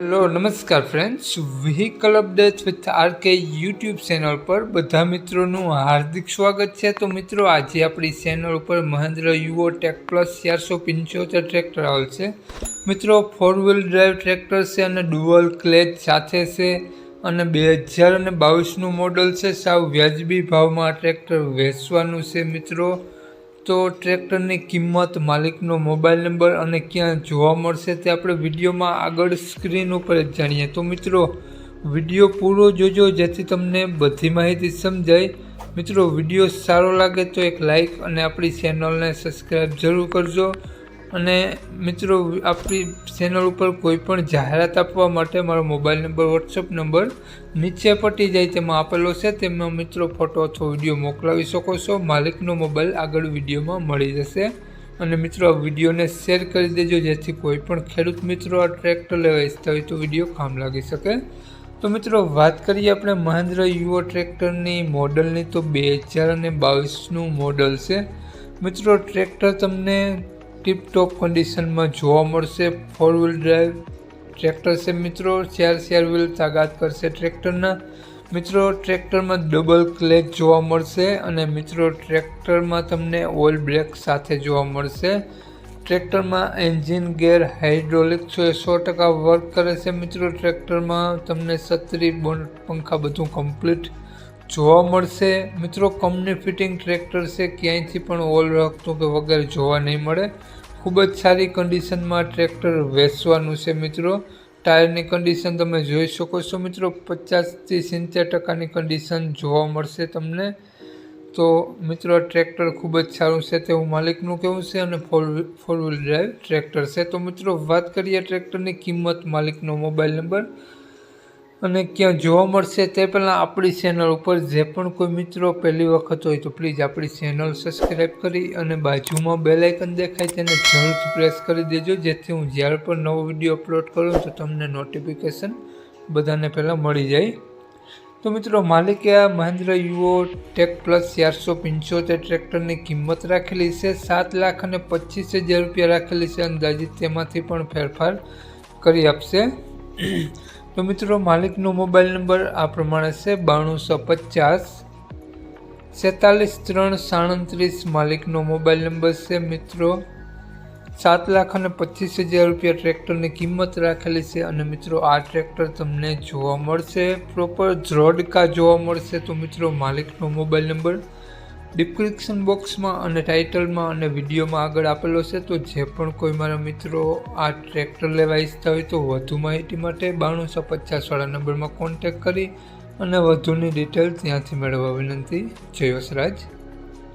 Hello, નમસ્કાર friends vehicle update with RK YouTube channel પર બધા મિત્રોનું હાર્દિક સ્વાગત છે. તો મિત્રો, આજે આપણી ચેનલ ઉપર મહેન્દ્ર યુઓ ટેક પ્લસ ચારસો પંચોતેર ટ્રેક્ટર આવેલ છે મિત્રો ફોર વ્હીલ ડ્રાઈવ ટ્રેક્ટર છે અને ડુઅલ ક્લેચ સાથે છે અને બે હજાર અને બાવીસનું મોડલ છે. સાવ વ્યાજબી ભાવમાં આ ટ્રેક્ટર વેચવાનું છે મિત્રો. તો ટ્રેક્ટરની કિંમત, માલિકનો મોબાઈલ નંબર અને ક્યાં જોવા મળશે તે આપણે વિડીયોમાં આગળ સ્ક્રીન ઉપર જ જાણીએ. તો મિત્રો, વીડિયો પૂરો જોજો જેથી તમને બધી માહિતી સમજાય. મિત્રો, વીડિયો સારો લાગે તો એક લાઇક અને આપણી ચેનલને સબસ્ક્રાઈબ જરૂર કરજો. અને મિત્રો, આપણી ચેનલ ઉપર કોઈ પણ જાહેરાત આપવા માટે મારો મોબાઈલ નંબર વોટ્સઅપ નંબર નીચે પટી જાય તેમાં આપેલો છે. તેમાં મિત્રો ફોટો અથવા વીડિયો મોકલાવી શકો છો. માલિકનો મોબાઈલ આગળ વિડીયોમાં મળી જશે. અને મિત્રો, આ વિડીયોને શેર કરી દેજો, જેથી કોઈ પણ ખેડૂત મિત્રો આ ટ્રેક્ટર લેવા ઈચ્છતા હોય તો વીડિયો કામ લાગી શકે. તો મિત્રો, વાત કરીએ આપણે મહેન્દ્ર યુઓ ટ્રેક્ટરની મોડલની તો બે હજાર અને બાવીસનું મોડલ છે. મિત્રો ટ્રેક્ટર તમને ટીપટોપ કન્ડિશનમાં જોવા મળશે ફોર વ્હીલ ડ્રાઈવ ટ્રેક્ટર છે મિત્રો. ચાર ચાર વ્હીલ તાકાત કરશે ટ્રેક્ટરના મિત્રો ટ્રેક્ટરમાં ડબલ ક્લેચ જોવા મળશે અને મિત્રો ટ્રેક્ટરમાં તમને ઓઇલ બ્રેક સાથે જોવા મળશે. ટ્રેક્ટરમાં એન્જિન ગેર હાઇડ્રોલિક છો એ સો ટકા વર્ક કરે છે મિત્રો. ટ્રેક્ટરમાં તમને છત્રી બોન પંખા બધું કમ્પ્લીટ જોવા મળશે. મિત્રો કંપની ફિટિંગ ટ્રેક્ટર છે, ક્યાંયથી પણ ઓલ રાખતું કે વગેરે જોવા નહીં મળે. ખૂબ જ સારી કન્ડિશનમાં ટ્રેક્ટર વેચવાનું છે, મિત્રો. ટાયરની કન્ડિશન તમે જોઈ શકો છો, મિત્રો. પચાસથી સિત્તેર ટકાની કન્ડિશન જોવા મળશે તમને. તો, મિત્રો ટ્રેક્ટર ખૂબ જ સારું છે તેવું માલિકનું કહેવું છે અને four four wheel drive tractor છે. તો, મિત્રો, વાત કરીએ ટ્રેક્ટરની કિંમત માલિકનો મોબાઈલ નંબર અને ક્યાં જોવા મળશે તે પહેલાં આપણી ચેનલ ઉપર જે પણ કોઈ મિત્રો પહેલી વખત હોય તો પ્લીઝ આપણી ચેનલ સબસ્ક્રાઈબ કરી અને બાજુમાં બેલ આઇકન દેખાય તેને જરૂરથી પ્રેસ કરી દેજો. જેથી હું જ્યારે પણ નવો વીડિયો અપલોડ કરું તો તમને નોટિફિકેશન બધાને પહેલાં મળી જાય. તો મિત્રો, માલિકે આ મહેન્દ્ર યુઓ ટેક પ્લસ ચારસો પંચોતેર ટ્રેક્ટરની કિંમત રાખેલી છે. સાત લાખ અને પચીસ હજાર રૂપિયા રાખેલી છે. અંદાજિત તેમાંથી પણ ફેરફાર કરી આપશે. તો મિત્રો, માલિકનો મોબાઈલ નંબર આ પ્રમાણે છે બાણુંસો પચાસ છેતાલીસ ત્રણ સાડત્રીસ માલિકનો મોબાઈલ નંબર છે, મિત્રો. સાત લાખ અને પચીસ હજાર રૂપિયા ટ્રેક્ટરની કિંમત રાખેલી છે અને મિત્રો, આ ટ્રેક્ટર તમને જોવા મળશે. પ્રોપર ઝ્રોડકા જોવા મળશે તો મિત્રો, માલિકનો મોબાઈલ નંબર ડિસ્ક્રિપ્શન બોક્સમાં અને ટાઇટલમાં અને વિડીયોમાં આગળ આપેલો છે, તો જે પણ કોઈ મારા મિત્રો આ ટ્રેક્ટર લેવા ઈચ્છતા હોય તો વધુ માહિતી માટે બાણુંસો પચાસવાળા નંબરમાં કોન્ટેક કરી અને વધુની ડિટેલ ત્યાંથી મેળવવા વિનંતી. જય વસરાજ.